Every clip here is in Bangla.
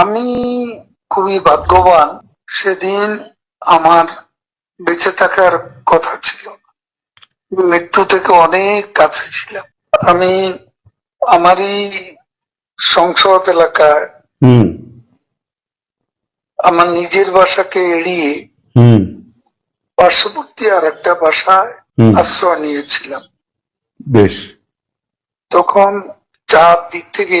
আমি খুবই ভাগ্যবান সেদিন আমার বেঁচে থাকার কথা ছিল। মৃত্যু থেকে অনেক কাছে ছিলাম। আমি আমারই সংসদ এলাকায় আমার নিজের বাসাকে এড়িয়ে হুম। পার্শ্ববর্তী আর একটা বাসায় আশ্রয় নিয়েছিলাম। বেশ। তখন চার দিক থেকে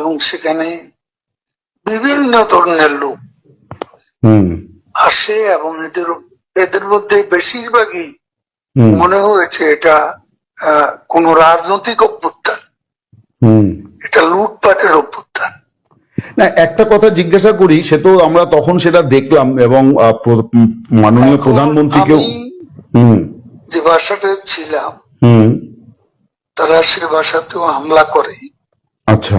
এবং সেখানে বিভিন্ন ধরনের লোক আসে এবং এদের এদের মধ্যে বেশিরভাগই মনে হয়েছে এটা কোন রাজনৈতিক অভ্যুত্থান। এটা লুটপাটের অভ্যুত্থান। না একটা কথা জিজ্ঞাসা করি সে তো আমরা তখন সেটা দেখলাম এবং মাননীয় প্রধানমন্ত্রীকেও যে বাসাতে ছিলাম হুম। তারা সে বাসাতেও হামলা করে। আচ্ছা।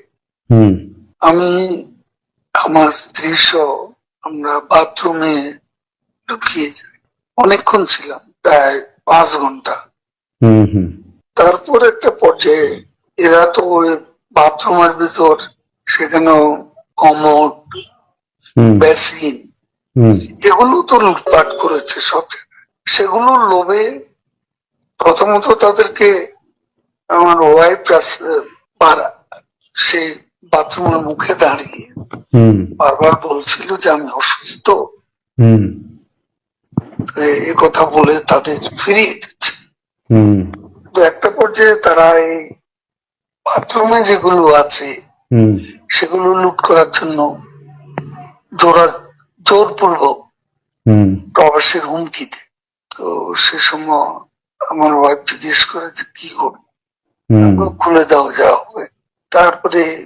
আমি আমার স্ত্রী সহ আমরা বাথরুমে ঢুকিয়ে যাই। অনেকক্ষণ ছিলাম প্রায় পাঁচ ঘণ্টা। হুম হুম। তারপর একটা পর্যায়ে এরা তো ওই বাথরুমের ভিতর সেখানেও কমট বেসিন এগুলো তো লুটপাট করেছে সব সেগুলোর লোভে প্রথমত তাদেরকে আমার ওয়াইফ সেই বাথরুমের মুখে দাঁড়িয়ে বারবার বলছিল যে আমি অসুস্থ। এ- কথা বলে তাদের ফিরিয়ে দিচ্ছে। তো একটা পর্যায়ে তারা এই বাথরুমে যেগুলো আছে সেগুলো লুট করার জন্য জোরা জোরপূর্বক প্রবাসের হুমকি দেয়। তো সে সময় আমার ওয়াইফ জিজ্ঞেস করে যে কি করব খুলে দাও যা হবে। তারপরে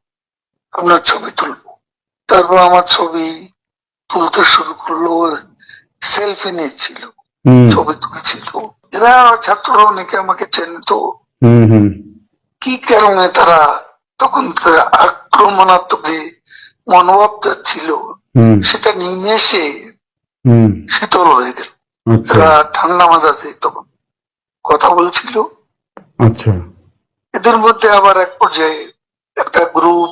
আপনার ছবি তুলবো। তারপর আমার ছবি তুলতে শুরু করল সেলফি নিয়েছিল ছবি তুলেছিল। এরা ছাত্ররা অনেকে আমাকে চেনে তো হুম হুম। কি কারণে তারা তখন আক্রমণাত্মক যে মনোভাবটা ছিল সেটা নিয়ে হুম। শীতল হয়ে গেল। তারা এরা ঠান্ডা মাজাজে তখন কথা বলছিল। আচ্ছা। এদের মধ্যে আবার এক পর্যায়ে একটা গ্রুপ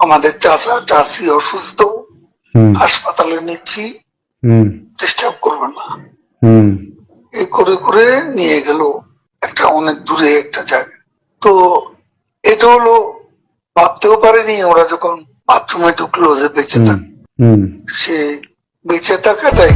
আমাদের চাচা চাষি অসুস্থ হাসপাতালে নিচ্ছি ডিস্টার্ব করবে না। হুম। এই করে করে নিয়ে গেল একটা অনেক দূরে একটা জায়গা তো এটা হলো ভাবতেও পারেনি ওরা যখন বাথরুমে ঢুকলো যে বেঁচে হুম। থাক। সে বেঁচে থাকাটাই